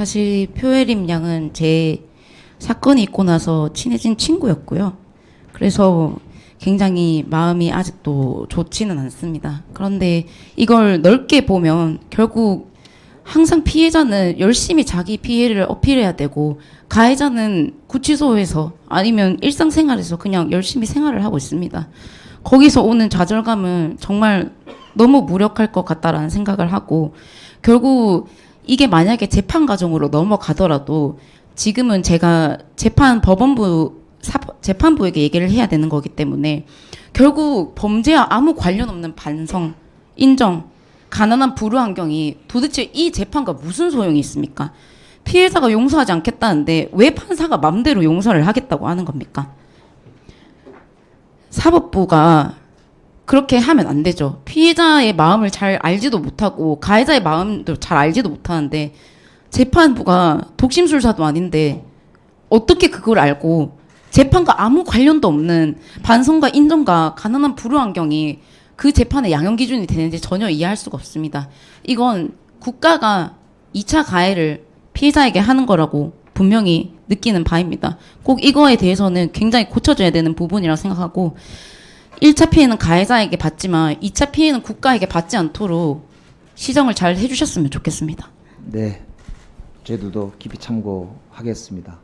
사실 표혜림 양은 제 사건이 있고 나서 친해진 친구였고요. 그래서 굉장히 마음이 아직도 좋지는 않습니다. 그런데 이걸 넓게 보면 결국 항상 피해자는 열심히 자기 피해를 어필해야 되고 가해자는 구치소에서 아니면 일상생활에서 그냥 열심히 생활을 하고 있습니다. 거기서 오는 좌절감은 정말 너무 무력할 것 같다라는 생각을 하고 결국 이게 만약에 재판 과정으로 넘어가더라도 지금은 제가 재판 법원부 사, 재판부에게 얘기를 해야 되는 거기 때문에 결국 범죄와 아무 관련 없는 반성, 인정, 가난한 불우 환경이 도대체 이 재판과 무슨 소용이 있습니까? 피해자가 용서하지 않겠다는데 왜 판사가 맘대로 용서를 하겠다고 하는 겁니까? 사법부가 그렇게 하면 안 되죠. 피해자의 마음을 잘 알지도 못하고 가해자의 마음도 잘 알지도 못하는데 재판부가 독심술사도 아닌데 어떻게 그걸 알고 재판과 아무 관련도 없는 반성과 인정과 가난한 불우 환경이 그 재판의 양형 기준이 되는지 전혀 이해할 수가 없습니다. 이건 국가가 2차 가해를 피해자에게 하는 거라고 분명히 느끼는 바입니다. 꼭 이거에 대해서는 굉장히 고쳐져야 되는 부분이라고 생각하고 1차 피해는 가해자에게 받지만 2차 피해는 국가에게 받지 않도록 시정을 잘 해주셨으면 좋겠습니다. 네, 제도도 깊이 참고하겠습니다.